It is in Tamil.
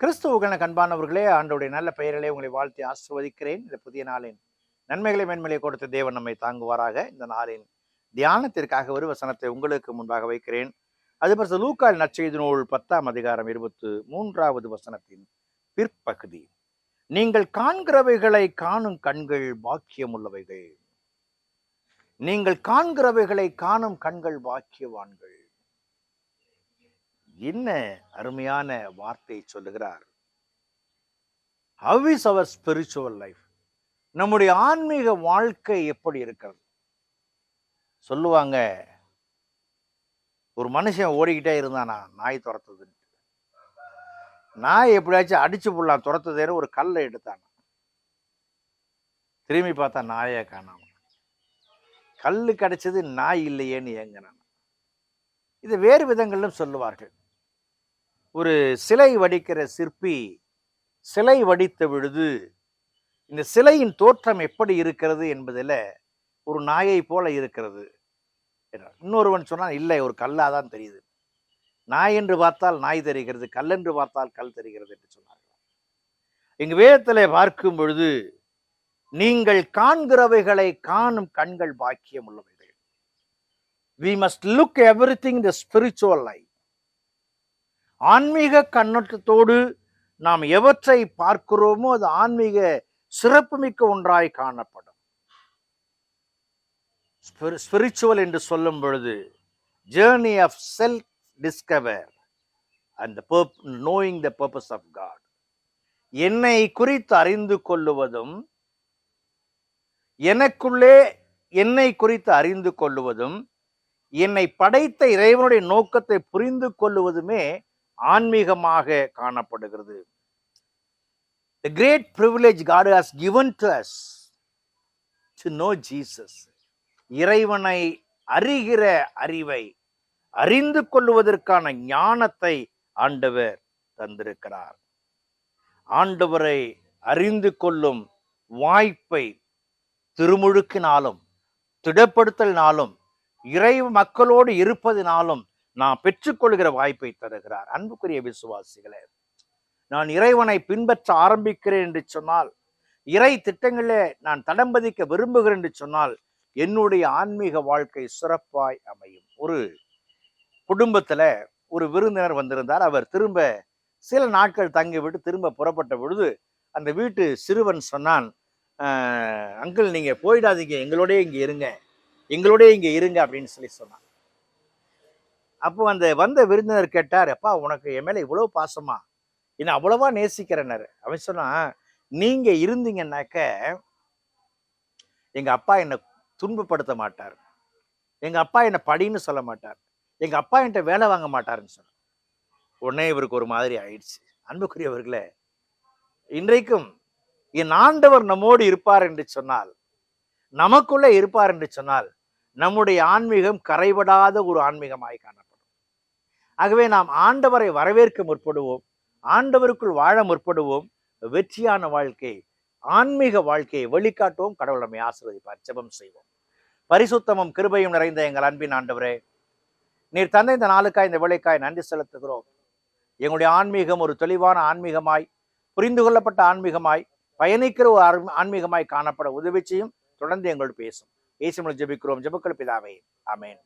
கிறிஸ்துவுக்கான கண்பானவர்களே ஆண்டோடைய நல்ல பெயரிலே உங்களை வாழ்த்தி ஆசிர்வதிக்கிறேன். இந்த புதிய நாளின் நன்மைகளை மேன்மலை கொடுத்த தேவன் நம்மை தாங்குவாராக. இந்த நாளின் தியானத்திற்காக ஒரு வசனத்தை உங்களுக்கு முன்பாக வைக்கிறேன். அது பரிசு லூக்கால் நற்செய்தி நூல் பத்தாம் அதிகாரம் இருபத்து மூன்றாவது வசனத்தின் பிற்பகுதி. நீங்கள் காண்கிறவைகளை காணும் கண்கள் பாக்கியம் உள்ளவைகள் நீங்கள் காண்கிறவைகளை காணும் கண்கள் பாக்கியவான்கள். என்ன அருமையான வார்த்தை சொல்லுகிறார்? How is our spiritual life நம்முடைய ஆன்மீக வாழ்க்கை எப்படி இருக்கிறது? சொல்லுவாங்க ஒரு மனுஷன் ஓடிக்கிட்டே இருந்தானா நாய் துரத்துதுன்ட்டு நாய் எப்படியாச்சும் அடிச்சு போடலாம் துரத்துதேன்னு ஒரு கல்லை எடுத்தானா. திரும்பி பார்த்தா நாயை காணாம கல்லு கிடைச்சது நாய் இல்லையேன்னு ஏங்கினான். இது வேறு விதங்களிலும் சொல்லுவார்கள். ஒரு சிலை வடிக்கிற சிற்பி சிலை வடித்த விழுது இந்த சிலையின் தோற்றம் எப்படி இருக்கிறது என்பதில் ஒரு நாயை போல இருக்கிறது இன்னொருவன் சொன்னால் இல்லை ஒரு கல்லாக தான் தெரியுது. நாய் என்று பார்த்தால் நாய் தெரிகிறது கல் என்று பார்த்தால் கல் தெரிகிறது என்று சொன்னார்கள். எங்கள் வேதத்தில் பார்க்கும் பொழுது நீங்கள் காண்கிறவைகளை காணும் கண்கள் பாக்கியம் உள்ளவைகள். We must look everything the spiritual life ஆன்மீக கண்ணோட்டத்தோடு நாம் எவற்றை பார்க்கிறோமோ அது ஆன்மீக சிறப்புமிக்க ஒன்றாய் காணப்படும். ஸ்பிரிச்சுவல் என்று சொல்லும் பொழுது journey of self discover and knowing the purpose of God என்னை குறித்து அறிந்து கொள்ளுவதும் எனக்குள்ளே என்னை குறித்து அறிந்து கொள்ளுவதும் என்னை படைத்த இறைவனுடைய நோக்கத்தை புரிந்து கொள்ளுவதுமே ஆன்மீகமாக காணப்படுகிறது. The great privilege God has given to us to know Jesus இறைவனை அறிகிற அறிவை அறிந்து கொள்வதற்கான ஞானத்தை ஆண்டவர் தந்திருக்கிறார். ஆண்டவரை அறிந்து கொள்ளும் வாய்ப்பை திருமுழுக்கினாலும் திடப்படுத்தலினாலும் இறை மக்களோடு இருப்பதினாலும் நான் பெற்றுக்கொள்கிற வாய்ப்பை தருகிறார். அன்புக்குரிய விசுவாசிகளே நான் இறைவனை பின்பற்ற ஆரம்பிக்கிறேன் என்று சொன்னால் இறை திட்டங்களே நான் தடம்பதிக்க விரும்புகிறேன் என்று சொன்னால் என்னுடைய ஆன்மீக வாழ்க்கை சிறப்பாய் அமையும். ஒரு குடும்பத்துல ஒரு விருந்தினர் வந்திருந்தார். அவர் திரும்ப சில நாட்கள் தங்கிவிட்டு திரும்ப புறப்பட்ட பொழுது அந்த வீட்டு சிறுவன் சொன்னான் அங்கிள் நீங்கள் போயிடாதீங்க. எங்களோடய இங்கே இருங்க. எங்களோடய இங்கே இருங்க அப்படின்னு சொல்லி சொன்னான். அப்போ அந்த வந்த விருந்தினர் கேட்டார் அப்பா உனக்கு என் மேலே இவ்வளவு பாசமா? என்ன அவ்வளவா நேசிக்கிறனர் அவன் சொன்னான் நீங்க இருந்தீங்கன்னாக்க எங்க அப்பா என்னை துன்பப்படுத்த மாட்டார். எங்க அப்பா என்னை படின்னு சொல்ல மாட்டார். எங்க அப்பா என்கிட்ட வேலை வாங்க மாட்டாருன்னு சொன்னார். உடனே இவருக்கு ஒரு மாதிரி ஆயிடுச்சு. அன்புக்குரியவர்களே இன்றைக்கும் என் ஆண்டவர் நம்மோடு இருப்பார் என்று சொன்னால் நமக்குள்ளே இருப்பார் என்று சொன்னால் நம்முடைய ஆன்மீகம் கரைபடாத ஒரு ஆன்மீகமாய் காணப்படும். ஆகவே நாம் ஆண்டவரை வரவேற்க முற்படுவோம். ஆண்டவருக்குள் வாழ முற்படுவோம். வெற்றியான வாழ்க்கை ஆன்மீக வாழ்க்கையை வெளிக்காட்டுவோம் கடவுள் நம்மை ஆசீர்வதிப்பார். ஜெபம் செய்வோம். பரிசுத்தமும் கிருபையும் நிறைந்த எங்கள் அன்பின் ஆண்டவரே நீர் தந்த இந்த நாளுக்காய் இந்த வேலைக்காய் நன்றி செலுத்துகிறோம். எங்களுடைய ஆன்மீகம் ஒரு தெளிவான ஆன்மீகமாய் புரிந்து கொள்ளப்பட்ட ஆன்மீகமாய் பயணிக்கிற ஒரு ஆன்மீகமாய் காணப்பட உதவி செய்யும் தொடர்ந்து எங்களோடு பேசும். இயேசுவில் ஜெபிக்கிறோம். ஜெபக்கள் பிதாவே. அமேன்